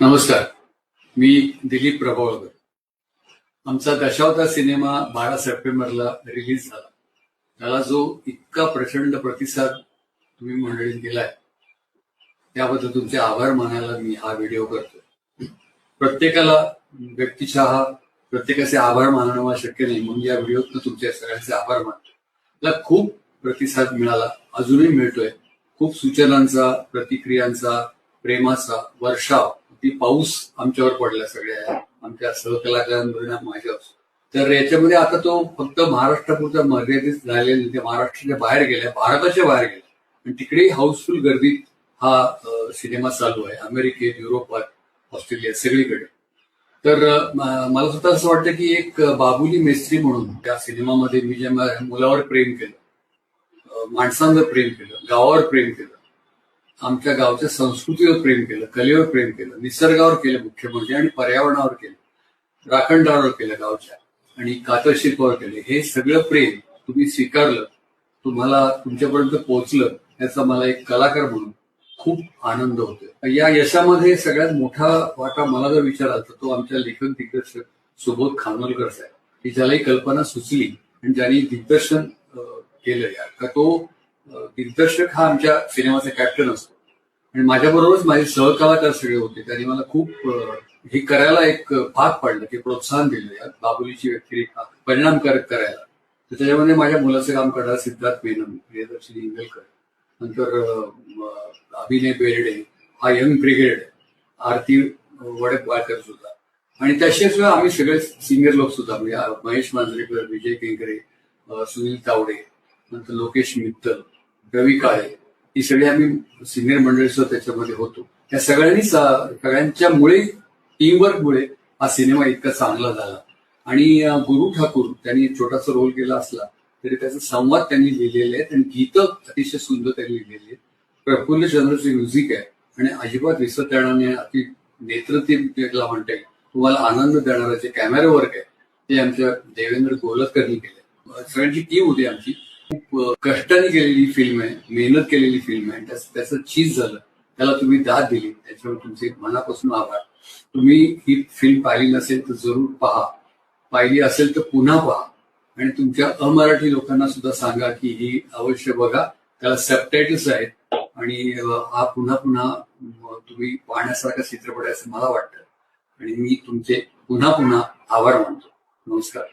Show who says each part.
Speaker 1: नमस्कार. मी दिलीप प्रभावळकर. आमचा दशावता सिनेमा बारा सप्टेंबरला रिलीज झाला. त्याला जो इतका प्रचंड प्रतिसाद तुम्ही मंडळीत दिलाय त्याबद्दल तुमचे आभार मानायला मी हा व्हिडिओ करतो प्रत्येकाला व्यक्तिशः प्रत्येकाचे आभार मानणं मला शक्य नाही म्हणून या व्हिडिओत तुमच्या सगळ्यांचे आभार मानतो त्याला खूप प्रतिसाद मिळाला अजूनही मिळतोय. खूप सूचनांचा प्रतिक्रियांचा प्रेमाचा वर्षाव ती पाऊस आमच्यावर पडला सगळ्या. आमच्या सहकलाकारांवर माझ्यावर. तर याच्यामध्ये आता तो फक्त महाराष्ट्रापुरता मर्यादित झालेला नाही. ते महाराष्ट्राच्या बाहेर गेल्या भारताच्या बाहेर गेल्या. आणि तिकडेही हाऊसफुल गर्दीत हा सिनेमा चालू आहे. अमेरिकेत युरोपात ऑस्ट्रेलिया सगळीकडे. तर मला सुद्धा असं वाटतं की एक बाबुली मेस्त्री म्हणून त्या सिनेमामध्ये मी ज्या मुलावर प्रेम केलं माणसांवर प्रेम केलं गावावर प्रेम केलं आमच्या गावच्या संस्कृतीवर प्रेम केलं कलेवर प्रेम केलं निसर्गावर केलं मुख्य म्हणजे आणि पर्यावरणावर केलं राखणदारावर केलं गावच्या आणि कातरशिल्पावर केले. हे सगळं प्रेम तुम्ही स्वीकारलं तुम्हाला तुमच्यापर्यंत पोहोचलं याचा मला एक कलाकार म्हणून खूप आनंद होतो या यशामध्ये सगळ्यात मोठा वाटा मला जर विचाराल तर तो आमच्या लेखक दिग्दर्शक सुबोध खानोलकर साहेब. की ज्याला ही कल्पना सुचली आणि ज्यांनी दिग्दर्शन केलं या का तो दिग्दर्शक हा आमच्या सिनेमाचा कॅप्टन असतो. आणि माझ्याबरोबरच माझे सहकलाकार सगळे होते. त्यांनी मला खूप हे करायला एक भाग पाडलं की प्रोत्साहन दिलं या बाबुलीची व्यक्तिरेखा परिणामकारक करायला. तर त्याच्यामध्ये माझ्या मुलाचं काम करणारा सिद्धार्थ मेनन प्रियदर्शनी इंगलकर नंतर अभिनय बेर्डे हा यंग ब्रिगेड आरती वडकवाळकर सुद्धा. आणि त्याशिवाय आम्ही सगळे सिनियर लोक सुद्धा म्हणजे महेश मांजरेकर विजय केंकरे सुनील तावडे नंतर लोकेश मित्तल रवी काळे ही सगळी आम्ही सिनियर मंडळी त्याच्यामध्ये होतो. या सगळ्यांनी सगळ्यांच्या मुळे टीमवर्कमुळे हा सिनेमा इतका चांगला झाला. आणि गुरु ठाकूर त्यांनी छोटासा रोल केला असला तरी त्याचा संवाद त्यांनी लिहिलेले आहेत आणि गीतं अतिशय सुंदर त्यांनी लिहिलेली आहेत. प्रफुल्ल चंद्रचे म्युझिक आहे. आणि अजिबात विसरता येणार नाही. अति नेत्रतीन त्याला म्हणता येईल. तुम्हाला आनंद देणारं जे कॅमेरा वर्क आहे ते आमच्या देवेंद्र गोलतकरनी केलं सगळ्यांची टीम होती आमची. खूप कष्टाने केलेली फिल्म आहे मेहनत केलेली फिल्म आहे. त्याचं चीज झालं. त्याला तुम्ही दाद दिली. त्याच्यावर तुमचे मनापासून आभार. तुम्ही ही फिल्म पाहिली नसेल तर जरूर पहा. पाहिली असेल तर पुन्हा पहा. आणि तुमच्या अमराठी लोकांना सुद्धा सांगा की ही अवश्य बघा. त्याला सबटायटल्स आहेत. आणि हा पुन्हा पुन्हा तुम्ही पाहण्यासारखा चित्रपट आहे असं मला वाटतं. आणि मी तुमचे पुन्हा पुन्हा आभार मानतो. नमस्कार.